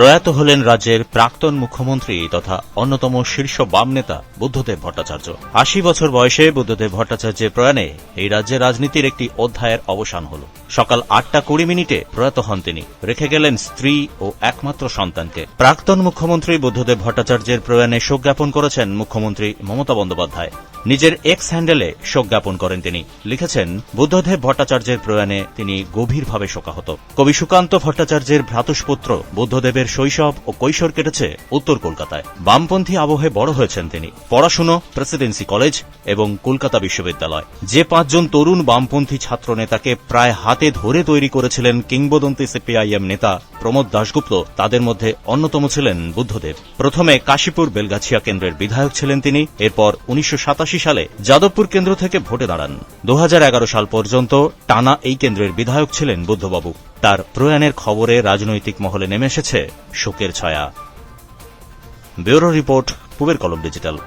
প্রয়াত হলেন রাজ্যের প্রাক্তন মুখ্যমন্ত্রী তথা অন্যতম শীর্ষ বাম নেতা বুদ্ধদেব ভট্টাচার্য। আশি বছর বয়সে বুদ্ধদেব ভট্টাচার্যের প্রয়াণে এই রাজ্যের রাজনীতির একটি অধ্যায়ের অবসান হল। সকাল আটটা কুড়ি মিনিটে প্রয়াত হন তিনি। রেখে গেলেন স্ত্রী ও একমাত্র সন্তানকে। প্রাক্তন মুখ্যমন্ত্রী বুদ্ধদেব ভট্টাচার্যের প্রয়াণে শোক জ্ঞাপন করেছেন মুখ্যমন্ত্রী মমতা বন্দ্যোপাধ্যায়। নিজের এক্স হ্যান্ডেলে শোক জ্ঞাপন করেন তিনি। লিখেছেন, বুদ্ধদেব ভট্টাচার্যের প্রয়াণে তিনি গভীরভাবে শোকাহত। কবি সুকান্ত ভট্টাচার্যের ভ্রাতুষ্পুত্র বুদ্ধদেবের শৈশব ও কৈশোর কেটেছে উত্তর কলকাতায়। বামপন্থী আবহে বড় হয়েছেন তিনি। পড়াশুনো, প্রেসিডেন্সি কলেজ এবং কলকাতা বিশ্ববিদ্যালয়। যে পাঁচজন তরুণ বামপন্থী ছাত্র নেতাকে প্রায় হাতে ধরে তৈরি করেছিলেন কিংবদন্তি সিপিআইএম নেতা প্রমোদ দাশগুপ্ত। তাদের মধ্যে অন্যতম ছিলেন বুদ্ধদেব। প্রথমে কাশীপুর বেলগাছিয়া কেন্দ্রের বিধায়ক ছিলেন তিনি। এরপর উনিশশো সাতাশি সালে যাদবপুর কেন্দ্র থেকে ভোটে দাঁড়ান। দু হাজার এগারো সাল পর্যন্ত টানা এই কেন্দ্রের বিধায়ক ছিলেন বুদ্ধবাবু। তার প্রয়াণের খবরে রাজনৈতিক মহলে নেমে এসেছে শোকের ছায়া। ব্যুরো রিপোর্ট, পুবের কলম ডিজিটাল।